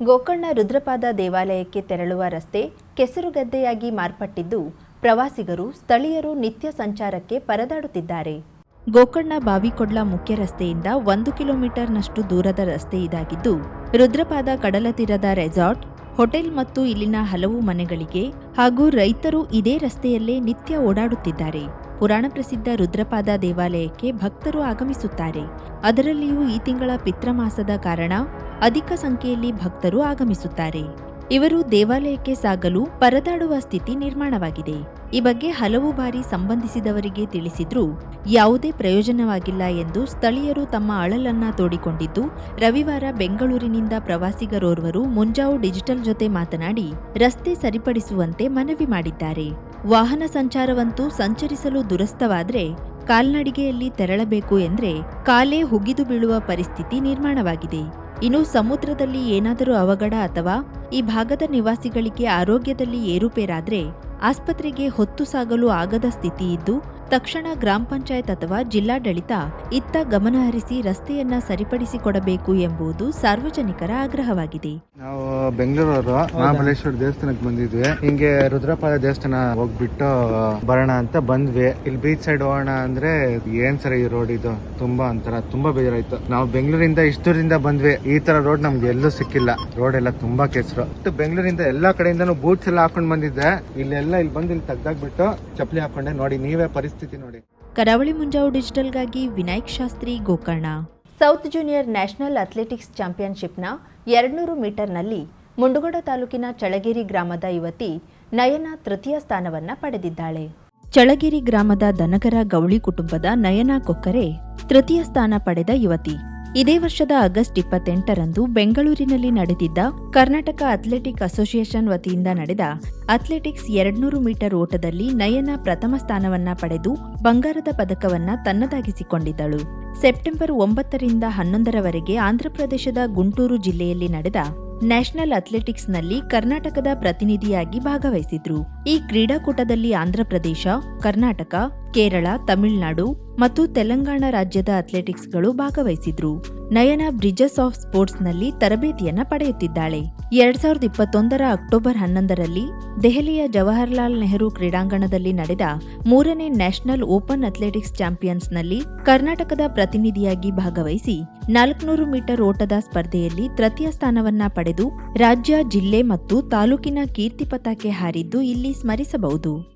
ಗೋಕರ್ಣ ರುದ್ರಪಾದ ದೇವಾಲಯಕ್ಕೆ ತೆರಳುವ ರಸ್ತೆ ಕೆಸರುಗದ್ದೆಯಾಗಿ ಮಾರ್ಪಟ್ಟಿದ್ದು, ಪ್ರವಾಸಿಗರು, ಸ್ಥಳೀಯರು ನಿತ್ಯ ಸಂಚಾರಕ್ಕೆ ಪರದಾಡುತ್ತಿದ್ದಾರೆ. ಗೋಕರ್ಣ ಬಾವಿಕೊಡ್ಲ ಮುಖ್ಯ ರಸ್ತೆಯಿಂದ ಒಂದು ಕಿಲೋಮೀಟರ್ನಷ್ಟು ದೂರದ ರಸ್ತೆ ಇದಾಗಿದ್ದು, ರುದ್ರಪಾದ ಕಡಲತೀರದ ರೆಸಾರ್ಟ್, ಹೋಟೆಲ್ ಮತ್ತು ಇಲ್ಲಿನ ಹಲವು ಮನೆಗಳಿಗೆ ಹಾಗೂ ರೈತರು ಇದೇ ರಸ್ತೆಯಲ್ಲೇ ನಿತ್ಯ ಓಡಾಡುತ್ತಿದ್ದಾರೆ. ಪುರಾಣ ಪ್ರಸಿದ್ಧ ರುದ್ರಪಾದ ದೇವಾಲಯಕ್ಕೆ ಭಕ್ತರು ಆಗಮಿಸುತ್ತಾರೆ. ಅದರಲ್ಲಿಯೂ ಈ ತಿಂಗಳ ಪಿತ್ರಮಾಸದ ಕಾರಣ ಅಧಿಕ ಸಂಖ್ಯೆಯಲ್ಲಿ ಭಕ್ತರು ಆಗಮಿಸುತ್ತಾರೆ. ಇವರು ದೇವಾಲಯಕ್ಕೆ ಸಾಗಲು ಪರದಾಡುವ ಸ್ಥಿತಿ ನಿರ್ಮಾಣವಾಗಿದೆ. ಈ ಬಗ್ಗೆ ಹಲವು ಬಾರಿ ಸಂಬಂಧಿಸಿದವರಿಗೆ ತಿಳಿಸಿದ್ರೂ ಯಾವುದೇ ಪ್ರಯೋಜನವಾಗಿಲ್ಲ ಎಂದು ಸ್ಥಳೀಯರು ತಮ್ಮ ಅಳಲನ್ನ ತೋಡಿಕೊಂಡಿದ್ದು, ರವಿವಾರ ಬೆಂಗಳೂರಿನಿಂದ ಪ್ರವಾಸಿಗರೋರ್ವರು ಮುಂಜಾವು ಡಿಜಿಟಲ್ ಜೊತೆ ಮಾತನಾಡಿ ರಸ್ತೆ ಸರಿಪಡಿಸುವಂತೆ ಮನವಿ ಮಾಡಿದ್ದಾರೆ. ವಾಹನ ಸಂಚಾರವಂತೂ ಸಂಚರಿಸಲು ದುರಸ್ತವಾದ್ರೆ ಕಾಲ್ನಡಿಗೆಯಲ್ಲಿ ತೆರಳಬೇಕು ಎಂದ್ರೆ ಕಾಲೇ ಹುಗಿದು ಬೀಳುವ ಪರಿಸ್ಥಿತಿ ನಿರ್ಮಾಣವಾಗಿದೆ. ಇನ್ನು ಸಮುದ್ರದಲ್ಲಿ ಏನಾದರೂ ಅವಘಡ ಅಥವಾ ಈ ಭಾಗದ ನಿವಾಸಿಗಳಿಗೆ ಆರೋಗ್ಯದಲ್ಲಿ ಏರುಪೇರಾದರೆ ಆಸ್ಪತ್ರೆಗೆ ಹೊತ್ತು ಸಾಗಲು ಆಗದ ಸ್ಥಿತಿ ಇದ್ದು ತಕ್ಷಣ ಗ್ರಾಮ ಪಂಚಾಯತ್ ಅಥವಾ ಜಿಲ್ಲಾಡಳಿತ ಇತ್ತ ಗಮನಹರಿಸಿ ರಸ್ತೆಯನ್ನ ಸರಿಪಡಿಸಿಕೊಡಬೇಕು ಎಂಬುದು ಸಾರ್ವಜನಿಕರ ಆಗ್ರಹವಾಗಿದೆ. ನಾವು ಬೆಂಗಳೂರವರು ಮಹಾಬಲೇಶ್ವರ ದೇವಸ್ಥಾನಕ್ಕೆ ಬಂದಿದ್ವಿ. ಹಿಂಗೆ ರುದ್ರಪಾದ ದೇವಸ್ಥಾನ ಹೋಗ್ಬಿಟ್ಟು ಬರೋಣ ಅಂತ ಬಂದ್ವಿ. ಇಲ್ಲಿ ಬೀಚ್ ಸೈಡ್ ಹೋಗೋಣ ಅಂದ್ರೆ ಏನ್ ಸರ್ ಈ ರೋಡ್ ಇದು? ತುಂಬಾ ಒಂಥರ, ತುಂಬಾ ಬೇಜಾರಾಯ್ತು. ನಾವು ಬೆಂಗಳೂರಿಂದ ಇಷ್ಟು ದೂರದಿಂದ ಬಂದ್ವಿ. ಈ ತರ ರೋಡ್ ನಮ್ಗೆ ಎಲ್ಲೂ ಸಿಕ್ಕಿಲ್ಲ. ರೋಡ್ ಎಲ್ಲ ತುಂಬಾ ಕೆಸರು. ಬೆಂಗಳೂರಿಂದ ಎಲ್ಲಾ ಕಡೆಯಿಂದನೂ ಬೂಟ್ಸ್ ಎಲ್ಲ ಹಾಕೊಂಡ್ ಬಂದಿದ್ದೆ. ಇಲ್ಲೆಲ್ಲ ಇಲ್ಲಿ ಬಂದು ಇಲ್ಲಿ ತೆಗ್ದಾಕ್ಬಿಟ್ಟು ಚಪ್ಪಲಿ ಹಾಕೊಂಡೆ ನೋಡಿ, ನೀವೇ ಪರಿಸ್ಥಿತಿ ನೋಡಿ. Karavali Munjavu ಡಿಜಿಟಲ್ಗಾಗಿ Vinayak Shastri Gokarna. South junior national athletics ಚಾಂಪಿಯನ್ಶಿಪ್ನ ಎರಡ್ನೂರು ಮೀಟರ್ನಲ್ಲಿ ಮುಂಡಗೋಡ ತಾಲೂಕಿನ ಚಳಗೇರಿ ಗ್ರಾಮದ ಯುವತಿ ನಯನ ತೃತೀಯ ಸ್ಥಾನವನ್ನ ಪಡೆದಿದ್ದಾಳೆ. ಚಳಗೇರಿ ಗ್ರಾಮದ ದನಗರ ಗೌಳಿ ಕುಟುಂಬದ ನಯನ ಕೊಕ್ಕರೆ ತೃತೀಯ ಸ್ಥಾನ ಪಡೆದ ಯುವತಿ. ಇದೇ ವರ್ಷದ ಆಗಸ್ಟ್ ಇಪ್ಪತ್ತೆಂಟರಂದು ಬೆಂಗಳೂರಿನಲ್ಲಿ ನಡೆದಿದ್ದ ಕರ್ನಾಟಕ ಅಥ್ಲೆಟಿಕ್ ಅಸೋಸಿಯೇಷನ್ ವತಿಯಿಂದ ನಡೆದ ಅಥ್ಲೆಟಿಕ್ಸ್ ಎರಡ್ನೂರು ಮೀಟರ್ ಓಟದಲ್ಲಿ ನಯನ ಪ್ರಥಮ ಸ್ಥಾನವನ್ನ ಪಡೆದು ಬಂಗಾರದ ಪದಕವನ್ನ ತನ್ನದಾಗಿಸಿಕೊಂಡಿದ್ದಳು. ಸೆಪ್ಟೆಂಬರ್ ಒಂಬತ್ತರಿಂದ ಹನ್ನೊಂದರವರೆಗೆ ಆಂಧ್ರಪ್ರದೇಶದ ಗುಂಟೂರು ಜಿಲ್ಲೆಯಲ್ಲಿ ನಡೆದ ನ್ಯಾಷನಲ್ ಅಥ್ಲೆಟಿಕ್ಸ್ನಲ್ಲಿ ಕರ್ನಾಟಕದ ಪ್ರತಿನಿಧಿಯಾಗಿ ಭಾಗವಹಿಸಿದ್ರು. ಈ ಕ್ರೀಡಾಕೂಟದಲ್ಲಿ ಆಂಧ್ರಪ್ರದೇಶ, ಕರ್ನಾಟಕ, ಕೇರಳ, ತಮಿಳುನಾಡು ಮತ್ತು ತೆಲಂಗಾಣ ರಾಜ್ಯದ ಅಥ್ಲೆಟಿಕ್ಸ್ಗಳು ಭಾಗವಹಿಸಿದ್ರು. ನಯನ ಬ್ರಿಡ್ಜಸ್ ಆಫ್ ಸ್ಪೋರ್ಟ್ಸ್ನಲ್ಲಿ ತರಬೇತಿಯನ್ನ ಪಡೆಯುತ್ತಿದ್ದಾಳೆ. ಎರಡ್ ಸಾವಿರದ ಇಪ್ಪತ್ತೊಂದರ ಅಕ್ಟೋಬರ್ ಹನ್ನೊಂದರಲ್ಲಿ ದೆಹಲಿಯ ಜವಾಹರ್ಲಾಲ್ ನೆಹರು ಕ್ರೀಡಾಂಗಣದಲ್ಲಿ ನಡೆದ ಮೂರನೇ ನ್ಯಾಷನಲ್ ಓಪನ್ ಅಥ್ಲೆಟಿಕ್ಸ್ ಚಾಂಪಿಯನ್ಸ್ನಲ್ಲಿ ಕರ್ನಾಟಕದ ಪ್ರತಿನಿಧಿಯಾಗಿ ಭಾಗವಹಿಸಿ ನಾಲ್ಕುನೂರು ಮೀಟರ್ ಓಟದ ಸ್ಪರ್ಧೆಯಲ್ಲಿ ತೃತೀಯ ಸ್ಥಾನವನ್ನ ಪಡೆದು ರಾಜ್ಯ, ಜಿಲ್ಲೆ ಮತ್ತು ತಾಲೂಕಿನ ಕೀರ್ತಿ ಪತಾಕೆ ಹಾರಿದ್ದು ಇಲ್ಲಿ ಸ್ಮರಿಸಬಹುದು.